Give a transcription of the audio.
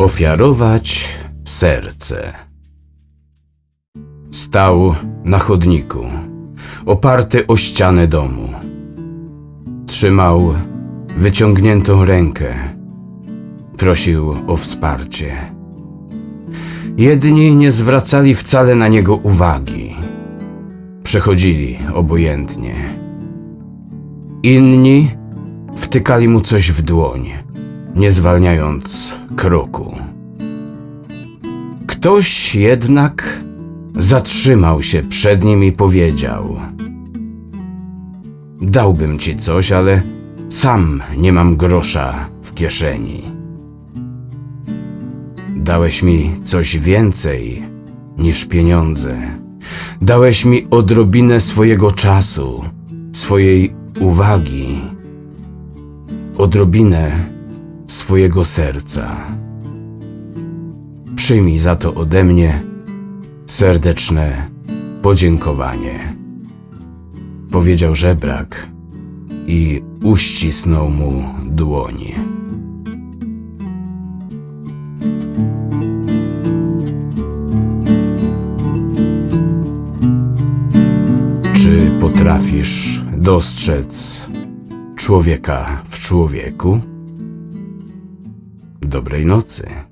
Ofiarować serce. Stał na chodniku, oparty o ścianę domu. Trzymał wyciągniętą rękę. Prosił o wsparcie. Jedni nie zwracali wcale na niego uwagi. Przechodzili obojętnie. Inni wtykali mu coś w dłoń, nie zwalniając kroku. Ktoś jednak zatrzymał się przed nim i powiedział: Dałbym ci coś, ale sam nie mam grosza w kieszeni. Dałeś mi coś więcej niż pieniądze. Dałeś mi odrobinę swojego czasu, swojej uwagi, odrobinę swojego serca. Przyjmij za to ode mnie serdeczne podziękowanie. Powiedział żebrak i uścisnął mu dłoń. Czy potrafisz dostrzec człowieka w człowieku? Dobrej nocy.